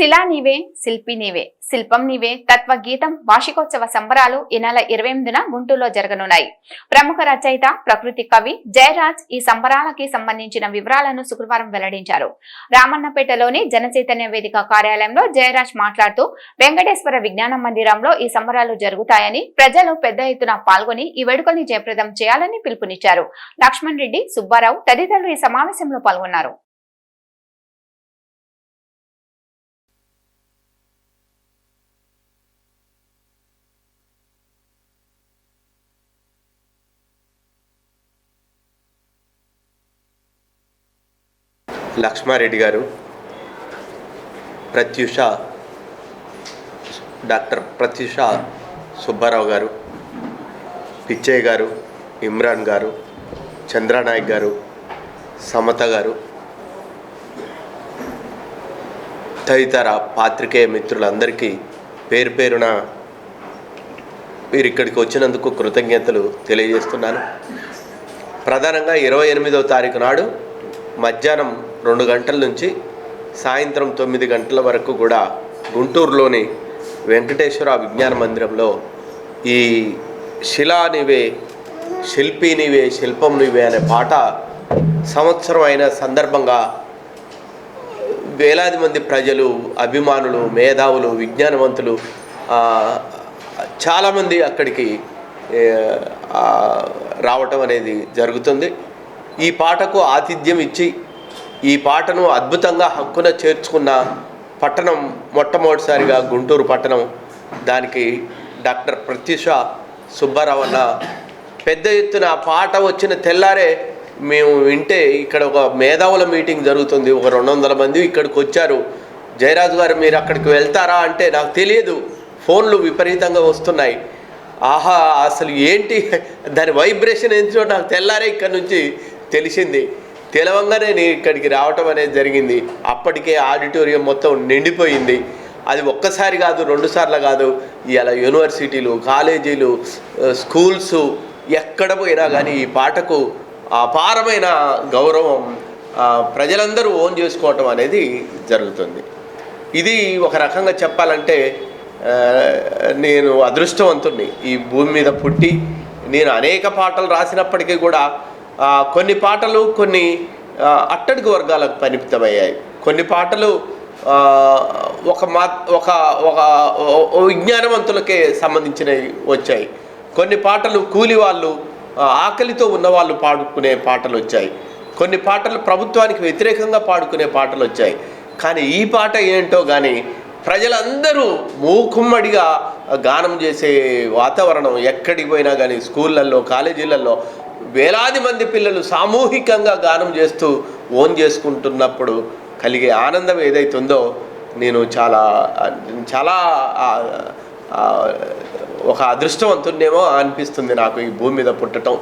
శిలా నీవే శిల్పి నీవే. శిల్పం నీవే తత్వగీతం వార్షికోత్సవ సంబరాలు ఈ నెల ఇరవై ఎనిమిదిన గుంటూరులో జరగనున్నాయి. ప్రముఖ రచయిత ప్రకృతి కవి జయరాజ్ ఈ సంబరాలకి సంబంధించిన వివరాలను శుక్రవారం వెల్లడించారు. రామన్నపేటలోని జనచైతన్య వేదిక కార్యాలయంలో జయరాజ్ మాట్లాడుతూ వెంకటేశ్వర విజ్ఞాన మందిరంలో ఈ సంబరాలు జరుగుతాయని ప్రజలు పెద్ద ఎత్తున పాల్గొని ఈ వేడుకల్ని జయప్రదం చేయాలని పిలుపునిచ్చారు. లక్ష్మణ్ రెడ్డి సుబ్బారావు తదితరులు ఈ సమావేశంలో పాల్గొన్నారు. లక్ష్మారెడ్డి గారు ప్రత్యూష డాక్టర్ ప్రత్యూష సుబ్బారావు గారు పిచ్చయ్య గారు ఇమ్రాన్ గారు చంద్రనాయక్ గారు సమత గారు తదితర పాత్రికేయ మిత్రులందరికీ పేరు పేరున మీరు ఇక్కడికి వచ్చినందుకు కృతజ్ఞతలు తెలియజేస్తున్నాను. ప్రధానంగా ఇరవై ఎనిమిదవ తారీఖు నాడు మధ్యాహ్నం రెండు గంటల నుంచి సాయంత్రం తొమ్మిది గంటల వరకు కూడా గుంటూరులోని వెంకటేశ్వర విజ్ఞాన మందిరంలో ఈ శిలా నివే శిల్పి నివే శిల్పం నివే అనే పాట సంవత్సరం అయిన సందర్భంగా వేలాది మంది ప్రజలు అభిమానులు మేధావులు విజ్ఞానవంతులు చాలామంది అక్కడికి రావటం అనేది జరుగుతుంది. ఈ పాటకు ఆతిథ్యం ఇచ్చి ఈ పాటను అద్భుతంగా హక్కున చేర్చుకున్న పట్టణం మొట్టమొదటిసారిగా గుంటూరు పట్టణం. దానికి డాక్టర్ ప్రత్యూష సుబ్బారావు అన్న పెద్ద ఎత్తున ఆ పాట వచ్చిన తెల్లారే మేము వింటే ఇక్కడ ఒక మేధావుల మీటింగ్ జరుగుతుంది. ఒక రెండు వందల మంది ఇక్కడికి వచ్చారు. జయరాజు గారు మీరు అక్కడికి వెళ్తారా? అంటే నాకు తెలియదు. ఫోన్లు విపరీతంగా వస్తున్నాయి. ఆహా అసలు ఏంటి? దాని వైబ్రేషన్ ఏంటో నాకు తెల్లారే ఇక్కడ నుంచి తెలిసింది. తెలవంగానే నేను ఇక్కడికి రావటం అనేది జరిగింది. అప్పటికే ఆడిటోరియం మొత్తం నిండిపోయింది. అది ఒక్కసారి కాదు రెండు సార్లు కాదు. ఇలా యూనివర్సిటీలు కాలేజీలు స్కూల్స్ ఎక్కడ పోయినా కానీ ఈ పాటకు అపారమైన గౌరవం ప్రజలందరూ ఓన్ చేసుకోవటం అనేది జరుగుతుంది. ఇది ఒక రకంగా చెప్పాలంటే నేను అదృష్టవంతుణ్ణి. ఈ భూమి మీద పుట్టి నేను అనేక పాటలు రాసినప్పటికీ కూడా కొన్ని పాటలు కొన్ని అట్టడుగు వర్గాలకు పరిమితమయ్యాయి. కొన్ని పాటలు ఒక మా ఒక ఒక విజ్ఞానవంతులకే సంబంధించినవి వచ్చాయి. కొన్ని పాటలు కూలి వాళ్ళు ఆకలితో ఉన్నవాళ్ళు పాడుకునే పాటలు వచ్చాయి. కొన్ని పాటలు ప్రభుత్వానికి వ్యతిరేకంగా పాడుకునే పాటలు వచ్చాయి. కానీ ఈ పాట ఏంటో కానీ ప్రజలందరూ మూకుమ్మడిగా గానం చేసే వాతావరణం ఎక్కడికి పోయినా కానీ స్కూళ్ళల్లో కాలేజీలలో వేలాది మంది పిల్లలు సామూహికంగా గానం చేస్తూ ఓన్ చేసుకుంటున్నప్పుడు కలిగే ఆనందం ఏదైతుందో నేను చాలా చాలా ఒక అదృష్టవంతున్నేమో అనిపిస్తుంది నాకు ఈ భూమి మీద పుట్టడం